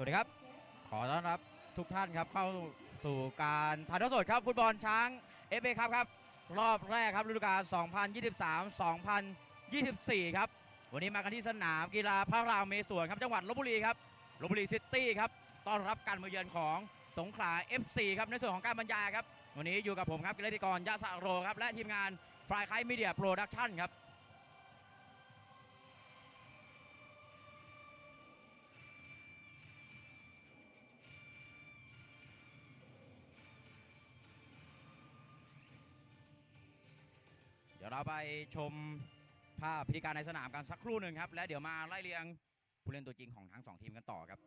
วัสดีครับ ขอต้อนรับทุกท่านครับเข้าสู่การถ่ายทอดสดครับฟุตบอลช้างเอฟเอครับครับ รอบแรกครับฤดูกาล 2023-2024 ครับ วันนี้มากันที่สนามกีฬาพระรามเมศวนครับจังหวัดลบบุรีครับลบบุรีซิตี้ครับต้อนรับการมาเยือนของสงขลา FC ครับในส่วนของการบรรยายครับ วันนี้อยู่กับผมครับกิรติกรยะสะโรครับและทีมงานฟรายไคมีเดียโปรดักชั่นครับ ยวไปชมภาพพิธีการในสนามกันสักครู่หนึ่งครับ และเดี๋ยวมาไล่เรียงผู้เล่นตัวจริงของทั้งสองทีมกันต่อครับ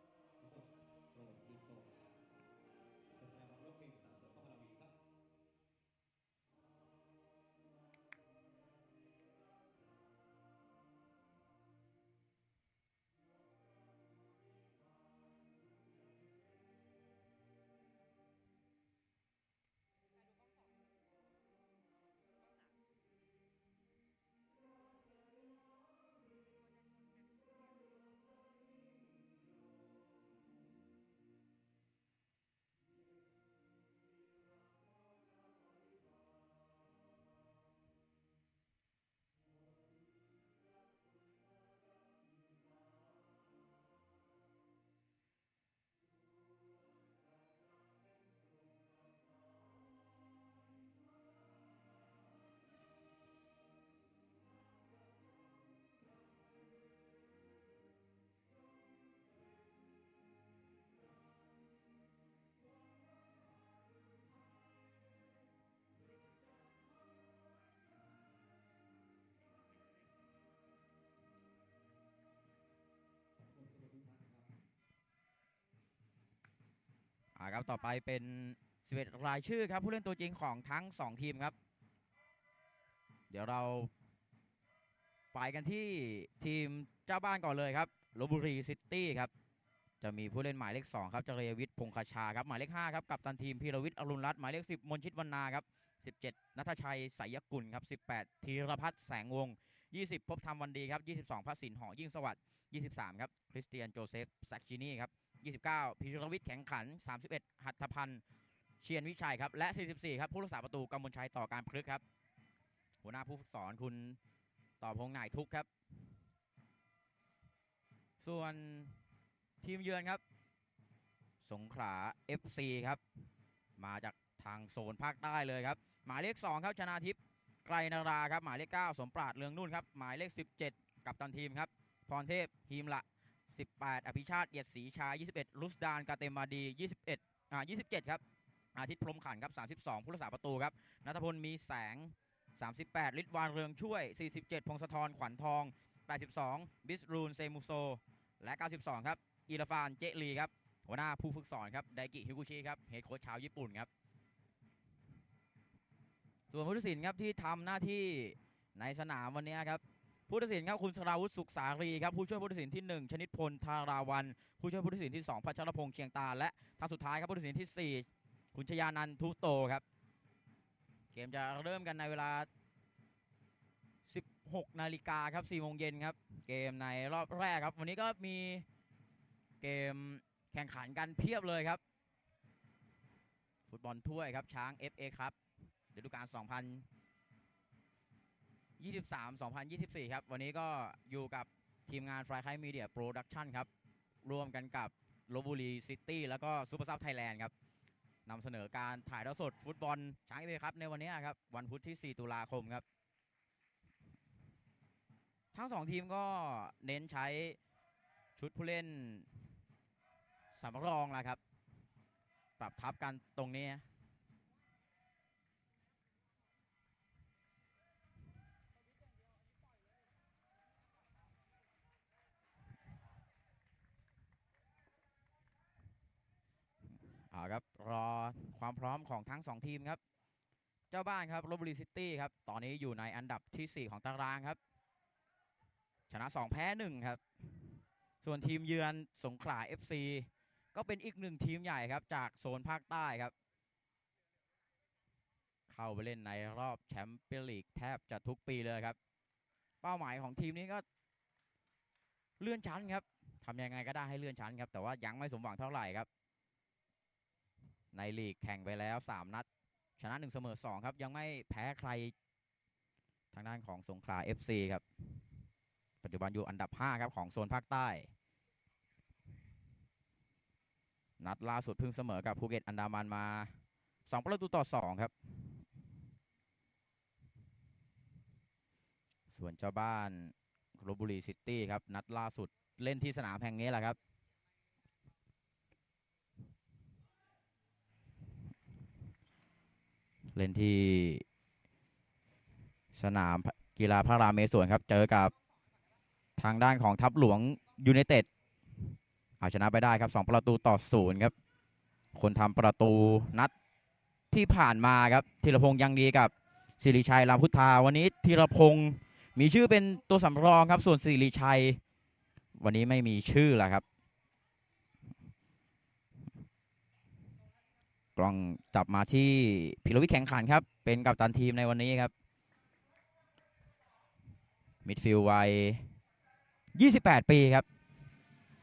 ครับ ต่อไปเป็น 11 รายชื่อครับ ผู้เล่นตัวจริงของทั้ง 2 ทีมครับ เดี๋ยวเราไปกันที่ทีมเจ้าบ้านก่อนเลยครับลบบุรีซิตี้ครับ จะมีผู้เล่นหมายเลข 2 ครับจเรวิทย์พงคชาครับ หมายเลข 5 ครับกับตันทีมพีรวิทย์อรุณรัตน์หมายเลข 10 มนชิตวรรณาครับ 17 นัทชัยสายกุลครับ 18 ธีรพัฒน์แสงวงศ์20 พบธรรมวันดีครับ 22พระสินหอยิ่งสวัสดิ์23 ครับ คริสเตียนโจเซฟแซกจินีครับ 29พีรวิทย์แข็งขัน 31 หัตถพันธ์เชียนวิชัยครับ และ 44 ครับ ผู้รักษาประตูกำมลชัยต่อการพลึกครับ หัวหน้าผู้ฝึกสอนคุณต่อพงษ์หน่ายทุกครับ ส่วนทีมเยือนครับ สงขลา FC ครับ มาจากทางโซนภาคใต้เลยครับ หมายเลข 2 ครับชนาทิพย์ไกรนาราครับ หมายเลข 9 สมปราดเรืองนุ่นครับ หมายเลข 17 กับตันทีมครับ พรเทพ ฮีมละ 18 อภิชาติเอียดศรีชา21 ลุสดานกาเตมาดี 21อ่า27 ครับ อาทิตย์พรมขันครับ 32 ผู้รักษาประตูครับนัทพลมีแสง 38ฤทธิ์วานเรืองช่วย 47 พงศธรขวัญทอง 82 บิสรูนเซมุโซ และ 92 ครับอีราฟานเจลีครับหัวหน้าผู้ฝึกสอนครับไดกิฮิกุชิครับเฮดโค้ชชาวญี่ปุ่นครับ ส่วนผู้ตัดสินครับที่ทำหน้าที่ในสนามวันนี้ครับ ผู้ตัดสินครับคุณสราวุฒิสุขสารีครับผู้ช่วยผู้ตัดสินที่ 1 ชนิดพลธาราวัน ผู้ช่วยผู้ตัดสินที่ 2 พัชรพงษ์เชียงตา และท่านสุดท้ายครับผู้ตัดสินที่ 4 คุณชยานันทุโตครับ เกมจะเริ่มกันในเวลา 16 นาฬิกาครับ4โมงเย็นครับ เกมในรอบแรกครับ วันนี้ก็มีเกมแข่งขันกันเพียบเลยครับ ฟุตบอลถ้วยครับช้าง FA ครับฤดูกาล 2000 23-2024 ครับ วันนี้ก็อยู่กับทีมงาน Fly Kite Media Production ครับ ร่วมกันกับลบบุรีซิตี้แล้วก็ซูเปอร์ซับไทยแลนด์ครับนำเสนอการถ่ายทอดสดฟุตบอลช้างเอฟครับในวันนี้ครับ วันพุธที่ 4 ตุลาคมครับ ทั้งสองทีมก็เน้นใช้ชุดผู้เล่นสำรองแหละครับ ปรับทับกันตรงนี้ ครับ รอความพร้อมของทั้งสองทีมครับ เจ้าบ้านครับลบบุรีซิตี้ครับ ตอนนี้อยู่ในอันดับทีสี่ 4 ของตารางครับ ชนะ 2 แพ้ 1 ครับ ส่วนทีมเยือนสงขลา FC ก็เป็นอีกหนึ่งทีมใหญ่ครับ จากโซนภาคใต้ครับ เข้าไปเล่นในรอบแชมเปี้ยนลีกแทบจะทุกปีเลยครับ เป้าหมายของทีมนี้ก็เลื่อนชั้นครับทำยังไงก็ได้ให้เลื่อนชั้นครับ แต่ว่ายังไม่สมหวังเท่าไหร่ครับ ในลีกแข่งไปแล้ว 3 นัด ชนะ1เสมอ2ครับ ยังไม่แพ้ใครทางด้านของสงขลา FC ครับ ปัจจุบันอยู่อันดับ 5 ครับ ของโซนภาคใต้ นัดล่าสุดเพิ่งเสมอกับภูเก็ตอันดามันมา 2 ประตูต่อ 2 ครับ ส่วนเจ้าบ้านลบบุรีซิตี้ครับ นัดล่าสุดเล่นที่สนามแห่งนี้แหละครับ เล่นที่ สนามกีฬาพระรามเมศวนครับ เจอกับทางด้านของทัพหลวงยูไนเต็ดเอาชนะไปได้ครับ 2 ประตูต่อศูนย์ครับ คนทำประตูนัดที่ผ่านมาครับธีรพงษ์ยังดีกับสิริชัยรามพุทธาวันนี้ธีรพงษ์มีชื่อเป็นตัวสำรองครับ ส่วนสิริชัย วันนี้ไม่มีชื่อแล้วครับ กล้องจับมาที่พิรวิทแข่งขันครับ เป็นกัปตันทีมในวันนี้ครับ มิดฟิลด์วัย 28 ปีครับ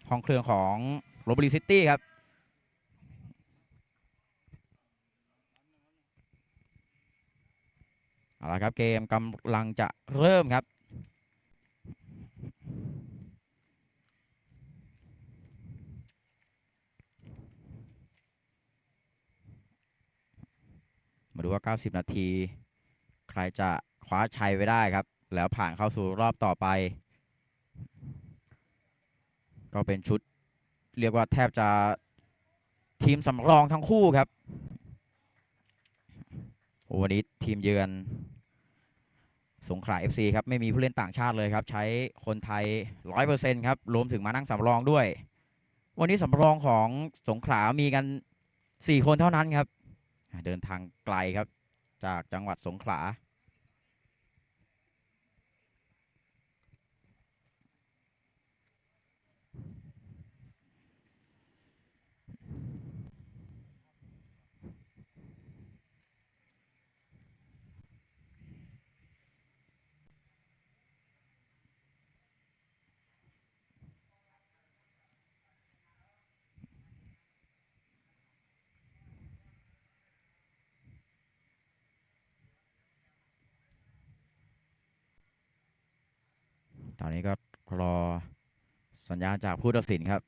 ของเครื่องของโรบรีซิตี้ครับ เอาละครับเกมกำลังจะเริ่มครับ มาดูว่า 90 นาที ใครจะคว้าชัยไว้ได้ครับ แล้วผ่านเข้าสู่รอบต่อไป ก็เป็นชุด เรียกว่าแทบจะทีมสำรองทั้งคู่ครับโอวันนี้ทีมเยือน สงขลา FC ครับ ไม่มีผู้เล่นต่างชาติเลยครับ ใช้คนไทย 100%ครับ รวมถึงมานั่งสำรองด้วย วันนี้สำรองของสงขลามีกัน 4 คนเท่านั้นครับ เดินทางไกลครับ จากจังหวัดสงขลา ตอนนี้ก็รอสัญญาณจากผู้ตัดสินครับ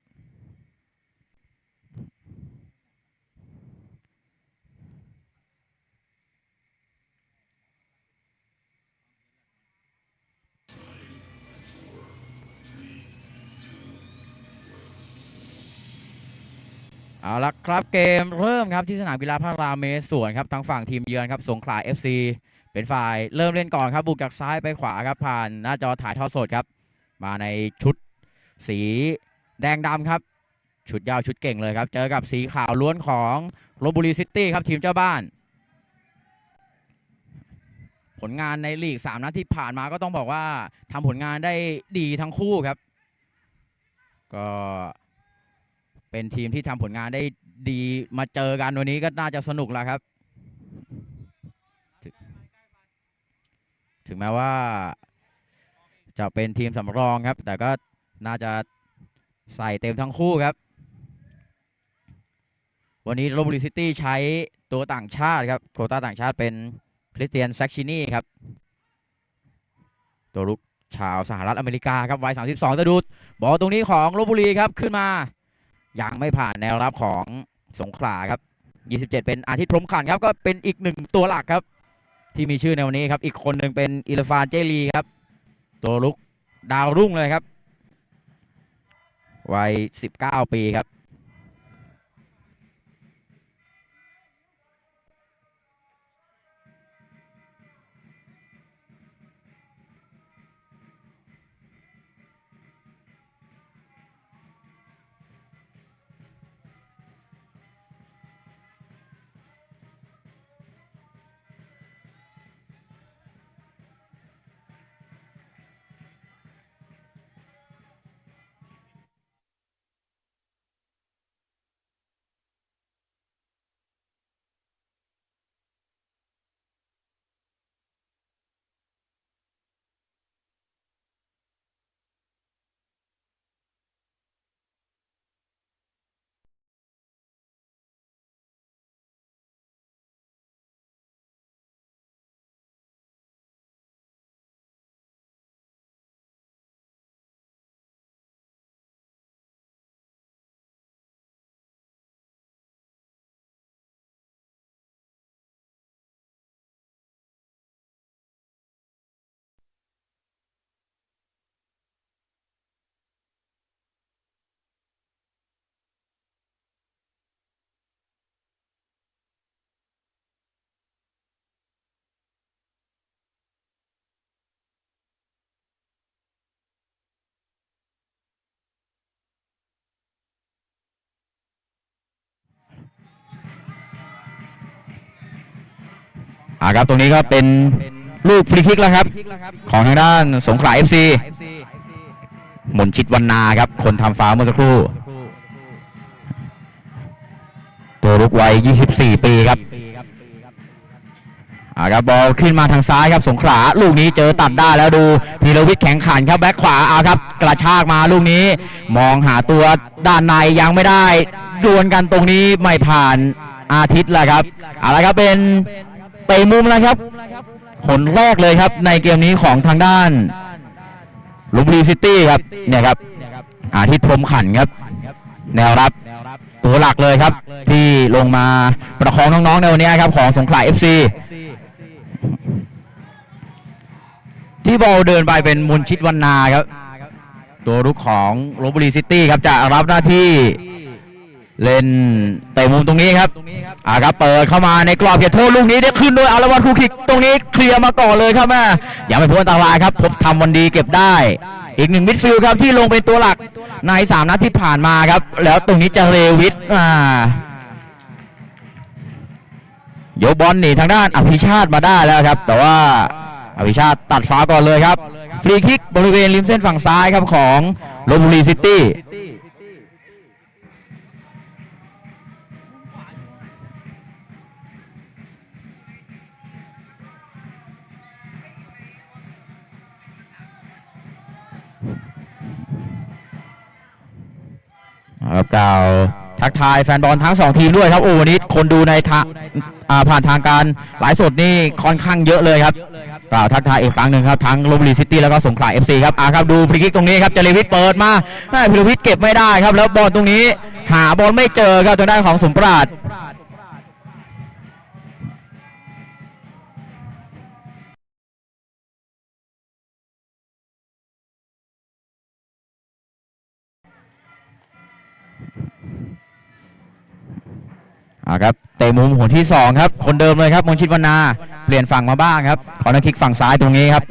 เอาละครับเกมเริ่มครับที่สนามกีฬาพระรามเมศวนครับทางฝั่งทีมเยือนครับสงขลา FC เป็นฝ่ายเริ่มเล่นก่อนครับ บุกจากซ้ายไปขวาครับ ผ่านหน้าจอถ่ายทอดสดครับ มาในชุดสีแดงดำครับ ชุดยาวชุดเก่งเลยครับ เจอกับสีขาวล้วนของลบบุรีซิตี้ครับทีมเจ้าบ้าน ผลงานในลีก3นัดที่ผ่านมาก็ต้องบอกว่าทำผลงานได้ดีทั้งคู่ครับ ก็เป็นทีมที่ทำผลงานได้ดีมาเจอกันวันนี้ก็น่าจะสนุกแล้วครับ ถึงแม้ว่า จะเป็นทีมสำรองครับ แต่ก็น่าจะใส่เต็มทั้งคู่ครับ วันนี้โรบุรีซิตี้ใช้ตัวต่างชาติครับโคต้าต่างชาติเป็นคริสเตียนแซกชินีครับ ตัวลุกชาวสหรัฐอเมริกาครับวัย 32จะดูบอลตรงนี้ของโรบุรีครับขึ้นมา ยังไม่ผ่านแนวรับของสงขลาครับ 27 เป็นอาทิตย์พรมขันครับ ก็เป็นอีกหนึ่งตัวหลักครับ ที่มีชื่อในวันนี้ครับ อีกคนหนึ่งเป็นอิลฟานเจลีครับ ตัวลุกดาวรุ่งเลยครับ วัย 19 ปีครับ อ่าครับตรงนี้ก็เป็นลูกฟรีคิกแล้วครับ ของทางด้านสงขลา FC มนชิตวันนาครับ คนทำฟาวล์เมื่อสักครู่ ตัวรุกวัย 24 ปีครับอ่าครับบอลขึ้นมาทางซ้ายครับสงขลาลูกนี้เจอตัดได้แล้วดูพีรวิทย์แข็งขันครับแบ็คขวาเอาครับ กระชากมาลูกนี้ มองหาตัวด้านในยังไม่ได้ดวลกันตรงนี้ไม่ผ่านอาทิตย์แล้วครับเอาละครับเป็น เตะมุมแล้วครับผลแรกเลยครับ ในเกมนี้ของทางด้านลุมบีซิตี้ครับเนี่ยครับ อาทิตย์พรมขันครับ แนวรับ ตัวหลักเลยครับ ที่ลงมาประคองน้องๆในวันนี้ครับ ของสงขลา FC ที่บอลเดินไปเป็นมุนชิตวันนาครับ ตัวรุกของลบบุรีซิตี้ครับจะรับหน้าที่ เล่นเตะมุมตรงนี้ครับอ่าครับเปิดเข้ามาในกรอบเขตโทษลูกนี้ได้ขึ้นโดยอารวัตคูคิกตรงนี้เคลียร์มาก่อนเลยครับแม่ยังไม่พ้นอันตรายครับพบทำวันดีเก็บได้ อีกหนึ่งมิดฟิลด์ครับที่ลงเป็นตัวหลักในสามนัดที่ผ่านมาครับ แล้วตรงนี้จะเรวิทอ่ายกบอลหนีทางด้านอภิชาติมาได้แล้วครับ แต่ว่าอภิชาติตัดฟ้าก่อนเลยครับ ฟรีคิกบริเวณริมเส้นฝั่งซ้ายครับของลบบุรีซิตี้ ครับกล่าวทักทายแฟนบอลทั้งสองทีมด้วยครับโอ้วันนี้คนดูในทางผ่านทางการไลฟ์สดนี่ค่อนข้างเยอะเลยครับกล่าวทักทายอีกครั้งหนึ่งครับทั้งลบบุรีซิตี้แล้วก็สงขลาเอฟซีครับอ่าครับดูฟรีคิกตรงนี้ครับเจริวิทย์เปิดมาแม่พิรวิทย์เก็บไม่ได้ครับ แล้วบอลตรงนี้หาบอลไม่เจอครับทางด้านของสมปราช อ่าครับเตะมุมหัวที่สองครับ คนเดิมเลยครับมนชิตวรรณาเปลี่ยนฝั่งมาบ้างครับ ขอนักคิกฝั่งซ้ายตรงนี้ครับ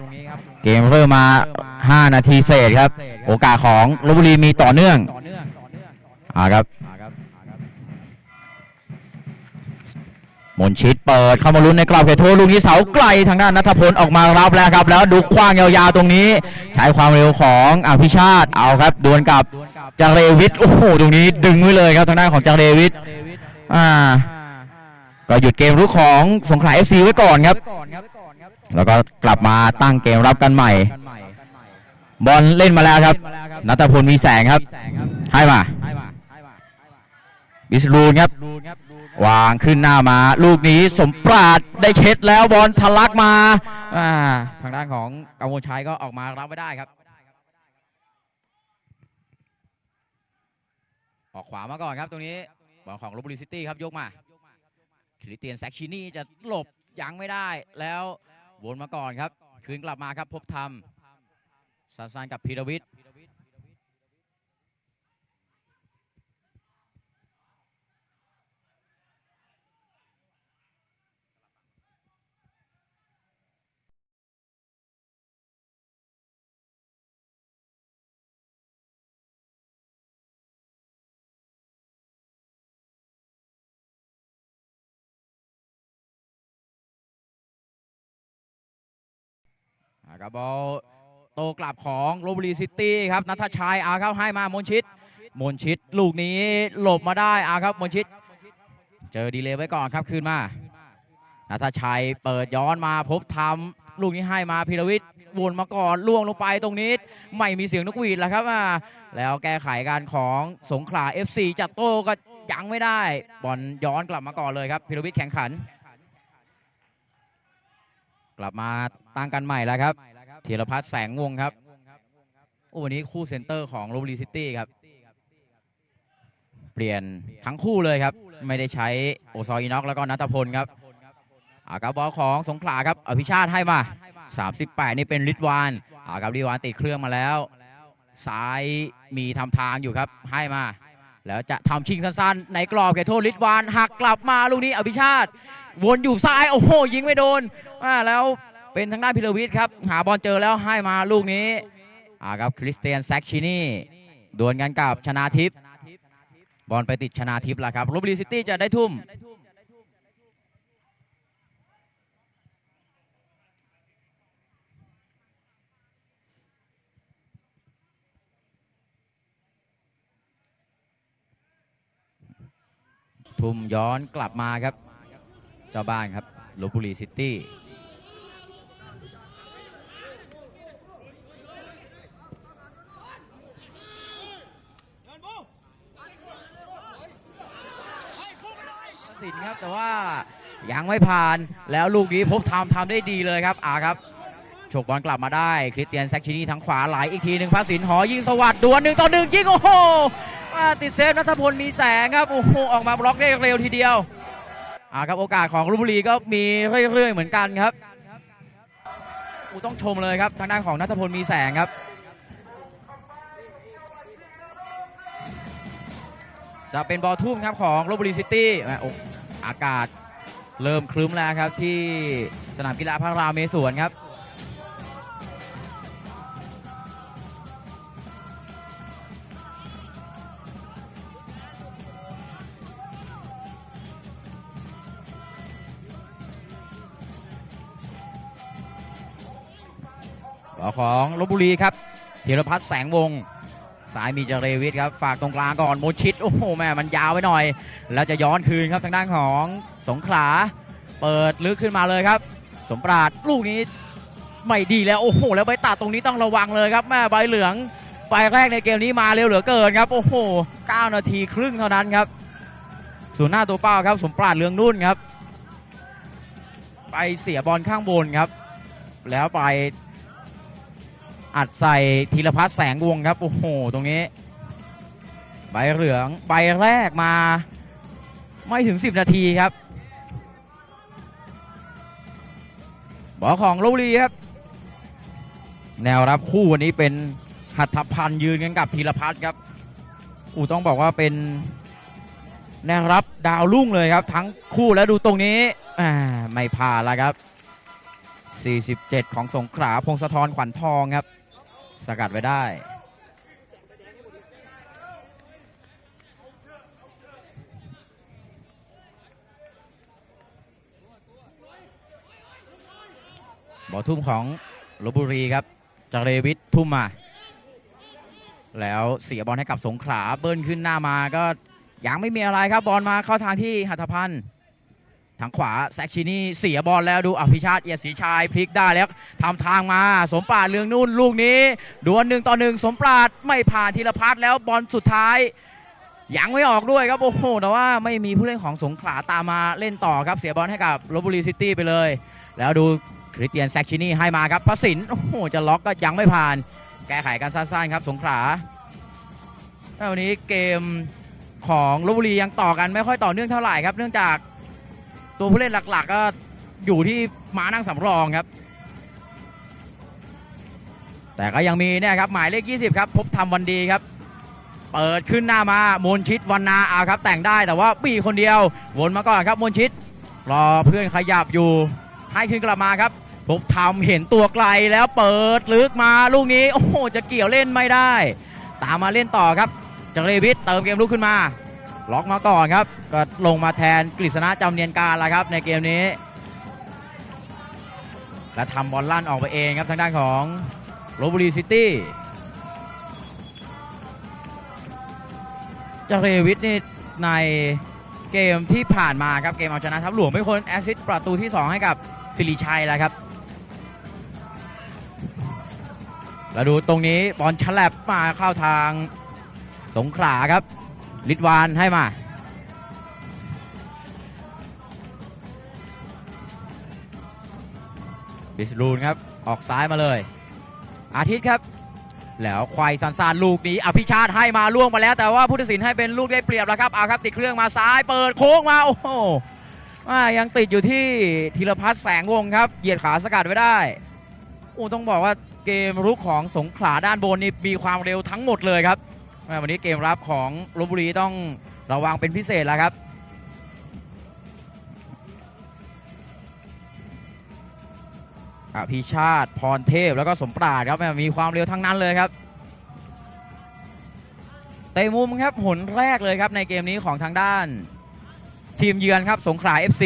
เกมเริ่มมา 5 นาทีเศษครับ โอกาสของลบบุรีมีต่อเนื่องอ่าครับมนชิตเปิดเข้ามาลุ้นในกรอบเขตโทษลูกนี้เสาไกลทางด้านนัทพลออกมารับแล้วครับ แล้วดูคว้างยาวๆตรงนี้ ใช้ความเร็วของอภิชาติเอาครับ ดวลกับจางเรวิทโอ้โหตรงนี้ดึงไว้เลยครับทางด้านของจางเรวิท อ่า ก็หยุดเกมรุกของสงขลา FC ไว้ก่อนครับ แล้วก็กลับมาตั้งเกมรับกันใหม่ บอลเล่นมาแล้วครับ นัทพลมีแสงครับ ให้มาบิสรูนครับ วางขึ้นหน้ามา ลูกนี้สมปราดได้เช็ดแล้วบอลทะลักมาอ่าทางด้านของกำมลชัยก็ออกมารับไม่ได้ครับ ออกขวามาก่อนครับตรงนี้ บอลของลบบุรีซิตี้ครับยกมาคริเตียนแซกชินี่จะหลบยังไม่ได้แล้ววนมาก่อนครับ คืนกลับมาครับพบธรรมสั้นกับพีรวิทย์อ่าครับบอลโตกลับของลบบุรีซิตี้ครับนัทชัยอาเข้าให้มามนชิต มนชิตลูกนี้หลบมาได้อาครับมนชิต เจอดีเลยไว้ก่อนครับคืนมานัทชัยเปิดย้อนมาพบทำลูกนี้ให้มาพีรวิทย์วนมาก่อนล่วงลงไปตรงนี้ ไม่มีเสียงนกหวีดแล้วครับอ่าแล้วแก้ไขการของสงขลา FC จัดโต้ก็ยังไม่ได้บอลย้อนกลับมาก่อนเลยครับพีรวิทย์แข่งขัน กลับมาตั้งกันใหม่แล้วครับธีรพัฒน์แสงวงครับโอ้วันนี้คู่เซนเตอร์ของโรบลีซิตี้ครับ เปลี่ยนทั้งคู่เลยครับ ไม่ได้ใช้โอซอยอิน็อกแล้วก็นัทพลครับอากับบอลของสงขลาครับอภิชาติให้มา 38 นี่เป็นลิทวานอากับลิทวานติดเครื่องมาแล้วซ้ายมีทำทางอยู่ครับให้มา แล้วจะทำชิงสั้นๆ ในกรอบเขตโทษลิทวานหักกลับมาลูกนี้อภิชาติ วนอยู่ซ้ายโอ้โหยิงไม่โดนอ่าแล้วเป็นทางด้านพิรวิทย์ครับ หาบอลเจอแล้วให้มาลูกนี้อ่าครับคริสเตียนแซกชินี่ดวลกันกับชนาทิพย์บอลไปติดชนาทิพย์แล้วครับลบบุรีซิตี้จะได้ทุ่มทุ่มย้อนกลับมาครับ เจ้าบ้านครับลบบุรีซิตี้สินครับแต่ว่ายังไม่ผ่านแล้วลูกนี้พบทำทำได้ดีเลยครับอาครับฉกบอลกลับมาได้ คริสเตียนแซกชินีทางขวาไหลอีกทีหนึ่งพาสินหอยิงสวัสดดวลหนึ่งต่อหนึ่งยิงโอ้โหติดเซฟนัทพลมีแสงครับโอ้โหออกมาบล็อกได้เร็วทีเดียว อ่าครับโอกาสของลพบุรีก็มีเรื่อยๆเหมือนกันครับอูต้องชมเลยครับทางด้านของนัทพลมีแสงครับ จะเป็นบอลทุ่มครับของลุบุรีซิตี้แหม่โออากาศเริ่มครึ้มแล้วครับที่สนามกีฬาพระรามเมศวนครับ ของลบบุรีครับธีรพัฒน์แสงวงสายมีเจเรวิทครับฝากตรงกลางก่อนโมชิดโอ้โหแม่มันยาวไปหน่อย แล้วจะย้อนคืนครับทางด้านของสงขลา เปิดลึกขึ้นมาเลยครับ สมปราดลูกนี้ไม่ดีแล้วโอ้โหแล้วใบตัดตรงนี้ต้องระวังเลยครับแม่ใบเหลืองใบแรกในเกมนี้มาเร็วเหลือเกินครับโอ้โห9นาทีครึ่งเท่านั้นครับส่วนหน้าตัวเป้าครับ สมปราดเรืองนุ่นครับ ไปเสียบอลข้างบนครับ แล้วไป อัดใส่ธีรพัฒน์แสงวงครับ โอ้โห ตรงนี้ ใบเหลืองใบแรกมา ไม่ถึง 10 นาทีครับ บอลของลพบุรีครับ แนวรับคู่วันนี้เป็นหัตถพันธ์ยืนกันกับธีรพัฒน์ครับอูต้องบอกว่าเป็นแนวรับดาวรุ่งเลยครับ ทั้งคู่แล้วดูตรงนี้ไม่ผ่านแล้วครับ 47 ของสงขลาพงศธรขวัญทองครับ สกัดไว้ได้ บอลทุ่มของลบบุรีครับจารวิทย์ทุ่มมา แล้วเสียบอลให้กับสงขลาเบิ้ลขึ้นหน้ามาก็ยังไม่มีอะไรครับบอลมาเข้าทางที่หัตถพันธ์ ทางขวาแซกชินี่เสียบอลแล้วดูอภิชาติเอียดศรีชายพลิกได้แล้วทำทางมาสมปราดเรืองนุ่นลูกนี้ดวลหนึ่งต่อหนึ่งสมปราดไม่ผ่านธีรพัฒน์แล้วบอลสุดท้ายยังไม่ออกด้วยครับโอ้โหแต่ว่าไม่มีผู้เล่นของสงขลาตามมาเล่นต่อครับเสียบอลให้กับลบบุรีซิตี้ไปเลย แล้วดูคริสเตียนแซกชินี่ให้มาครับพระสินโอ้โหจะล็อกก็ยังไม่ผ่าน แก้ไขกันสั้นๆครับสงขลาวันนี้เกมของลบบุรียังต่อกันไม่ค่อยต่อเนื่องเท่าไหร่ครับเนื่องจาก ตัวผู้เล่นหลักๆ ก็อยู่ที่ม้านั่งสำรองครับ แต่ก็ยังมีเนี่ยครับหมายเลข 20 ครับ พบทำวันดีครับ เปิดขึ้นหน้ามามนชิตวันนาอาครับ แต่งได้แต่ว่าปีคนเดียว วนมาก่อนครับมนชิต รอเพื่อนขยับอยู่ ให้ขึ้นกลับมาครับ พบทำเห็นตัวไกลแล้วเปิดลึกมาลูกนี้ โอ้โหจะเกี่ยวเล่นไม่ได้ ตามมาเล่นต่อครับจักเรวิทเติมเกมลุกขึ้นมา ล็อกมาก่อนครับ ก็ลงมาแทนกฤษณะจำเนียนการแล้วครับในเกมนี้ และทำบอลลั่นออกไปเองครับทางด้านของลบบุรีซิตี้จักรเรวิทนี่ในเกมที่ผ่านมาครับเกมเอาชนะทัพหลวงไม่คนแอซิสประตูที่ 2 ให้กับสิริชัยแล้วครับแล้วดูตรงนี้บอลฉลับมาเข้าทางสงขลาครับ ลิดวานให้มาบิสรูนครับ ออกซ้ายมาเลย อาทิตย์ครับ แล้วควายสันสานลูกนี้อภิชาติให้มาล่วงมาแล้ว แต่ว่าผู้ตัดสินให้เป็นลูกได้เปรียบแล้วครับเอาครับ ติดเครื่องมาซ้ายเปิดโค้งมา โอ้โหยังติดอยู่ที่ธีรพัฒน์แสงวงครับเหยียดขาสกัดไว้ได้โอ้ต้องบอกว่าเกมรุกของสงขลาด้านบนนี่มีความเร็วทั้งหมดเลยครับ วันนี้เกมรับของลบบุรีต้องระวังเป็นพิเศษแล้วครับ อภิชาติพรเทพแล้วก็สมปราดครับแม่มีความเร็วทั้งนั้นเลยครับเตะมุมครับหนแรกเลยครับในเกมนี้ของทางด้าน ทีมเยือนครับสงขลา FC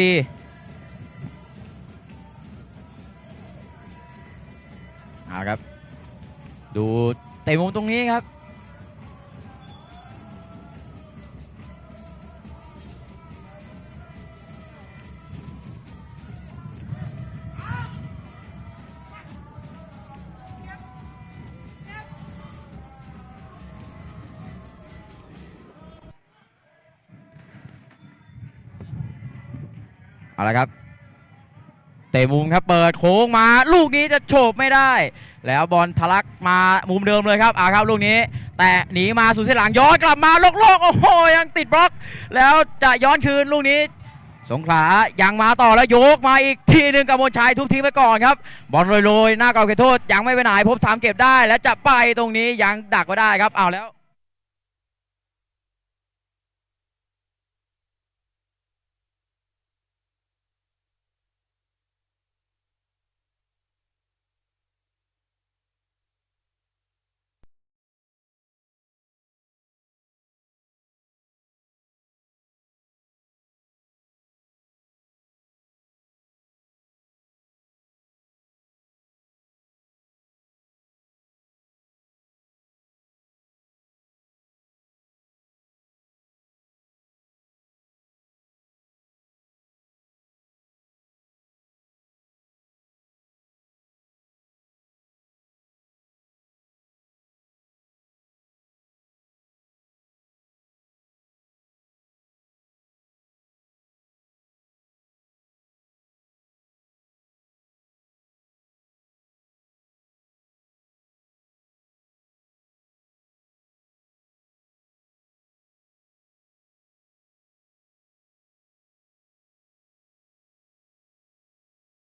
เอาครับ ดูเตะมุมตรงนี้ครับ เอาละครับเตะมุมครับเปิดโค้งมา ลูกนี้จะโฉบไม่ได้ แล้วบอลทะลักมามุมเดิมเลยครับอ่าครับลูกนี้ แต่หนีมาสู่เส้นหลังย้อนกลับมาโลกๆโอ้โหยังติดบล็อก แล้วจะย้อนคืนลูกนี้ สงขลายังมาต่อแล้วโยกมาอีกทีหนึ่งกับมลชัยทุกทีมไปก่อนครับ บอลโรยๆหน้าเกาเขตโทษยังไม่ไปไหนพบถามเก็บได้ และจะไปตรงนี้ยังดักไว้ได้ครับเอาแล้ว